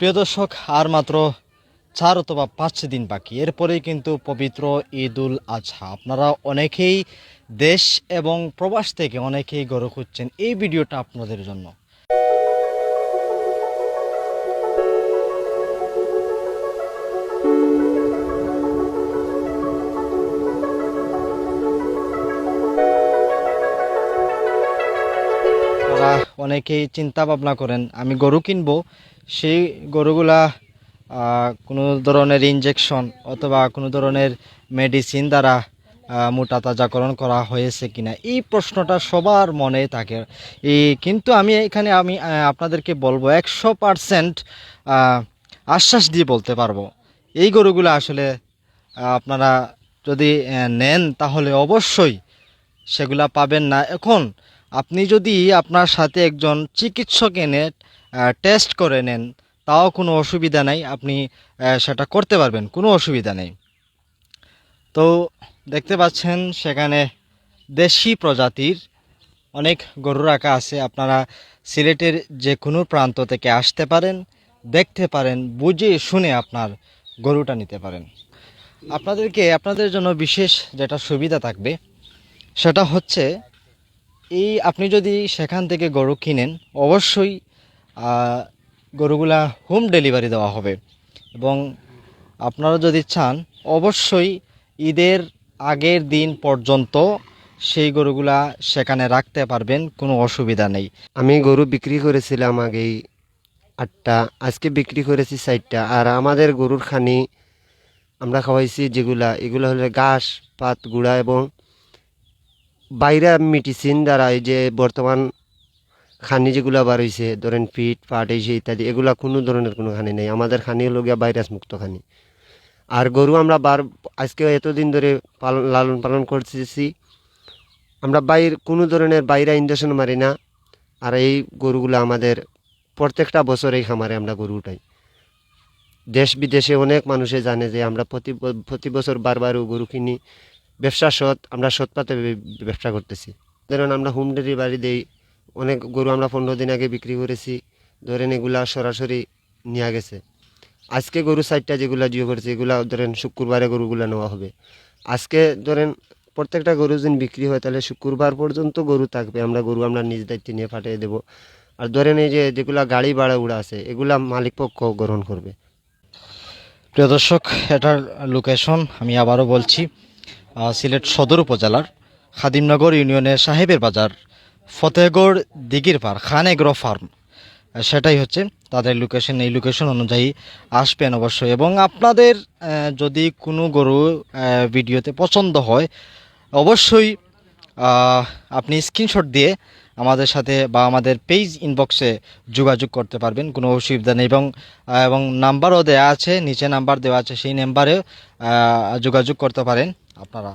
প্রিয় দর্শক, আর মাত্র চার অথবা পাঁচ দিন বাকি। এরপরেই কিন্তু পবিত্র ঈদ উল আজহা। আপনারা অনেকেই দেশ এবং প্রবাস থেকে অনেকেই গড়ে খুঁজছেন। এই ভিডিওটা আপনাদের জন্য। অনেকেই চিন্তা ভাবনা করেন, আমি গরু কিনবো, সেই গরুগুলা কোনো ধরনের ইনজেকশন অথবা কোনো ধরনের মেডিসিন দ্বারা মোটা তাজাকরণ করা হয়েছে কিনা, এই প্রশ্নটা সবার মনে থাকে। এই কিন্তু আমি এখানে আমি আপনাদেরকে বলব, একশো পারসেন্ট আশ্বাস দিয়ে বলতে পারব। এই গরুগুলো আসলে আপনারা যদি নেন তাহলে অবশ্যই সেগুলা পাবেন না। এখন আপনি যদি আপনার সাথে একজন চিকিৎসক এনে টেস্ট করে নেন, তাও কোনো অসুবিধা নাই, আপনি সেটা করতে পারবেন, কোনো অসুবিধা নেই। তো দেখতে পাচ্ছেন, সেখানে দেশি প্রজাতির অনেক গরু রাখা আছে। আপনারা সিলেটের যে কোনো প্রান্ত থেকে আসতে পারেন, দেখতে পারেন, বুঝে শুনে আপনার গরুটা নিতে পারেন। আপনাদেরকে, আপনাদের জন্য বিশেষ যেটা সুবিধা থাকবে, সেটা হচ্ছে এই আপনি যদি সেখান থেকে গরু কিনেন, অবশ্যই গরুগুলা হোম ডেলিভারি দেওয়া হবে। এবং আপনারা যদি চান, অবশ্যই ঈদের আগের দিন পর্যন্ত সেই গরুগুলা সেখানে রাখতে পারবেন, কোনো অসুবিধা নেই। আমি গরু বিক্রি করেছিলাম আগেই আটটা, আজকে বিক্রি করেছি চারটা। আর আমাদের গরুর খানি আমরা খাওয়াইছি যেগুলা, এগুলো হলো ঘাস, পাত, গুঁড়া এবং বাইরে মেডিসিন দ্বারা এই যে বর্তমান খানি যেগুলো বার হয়েছে ধরেন ফিট পাট, এই ইত্যাদি, এগুলা কোনো ধরনের কোনো খানি নেই। আমাদের খানি হলো গিয়া ভাইরাস মুক্ত খানি। আর গরু আমরা বার, আজকে এতদিন ধরে পালন লালন পালন করতেছি, আমরা বাইর, কোনো ধরনের বাইরে ইঞ্জেকশন মারি না। আর এই গরুগুলো আমাদের প্রত্যেকটা বছর এই খামারে আমরা গরু উঠাই। দেশ বিদেশে অনেক মানুষে জানে যে আমরা প্রতি প্রতি বছর বারবার গরু কিনি। ব্যবসা সৎ, আমরা সৎপাতে ব্যবসা করতেছি। ধরেন আমরা হোম ডেলিভারি দেই, অনেক গরু আমরা পনেরো দিন আগে বিক্রি করেছি, ধরেন এগুলা সরাসরি নেওয়া গেছে। আজকে গরু সাইডটা যেগুলা জিও করেছে, এগুলা ধরেন শুক্রবারে গরুগুলা নেওয়া হবে। আজকে ধরেন প্রত্যেকটা গরু যদি বিক্রি হয়, তাহলে শুক্রবার পর্যন্ত গরু থাকবে, আমরা গরু আমরা নিজ দায়িত্বে নিয়ে পাঠিয়ে দেবো। আর ধরেন এই যে যেগুলা গাড়ি ভাড়া উড়া আছে, এগুলা মালিক পক্ষ গ্রহণ করবে। প্রিয় দর্শক, এটার লোকেশন আমি আবারও বলছি। সিলেট সদর উপজেলার খাদিমনগর ইউনিয়নের সাহেবের বাজার, ফতেহগড় দিঘির পার খান এগ্রো ফার্ম। সেটাই হচ্ছে তাদের লোকেশন এই লোকেশন অনুযায়ী আসবেন অবশ্যই। এবং আপনাদের যদি কোনো গরু ভিডিওতে পছন্দ হয়, অবশ্যই আপনি স্ক্রিনশট দিয়ে আমাদের সাথে বা আমাদের পেজ ইনবক্সে যোগাযোগ করতে পারবেন। কোনো অসুবিধা নেই। এবং এবং নাম্বারও দেওয়া আছে, নিচে নাম্বার দেওয়া আছে, সেই নাম্বারে যোগাযোগ করতে পারেন। আপনারা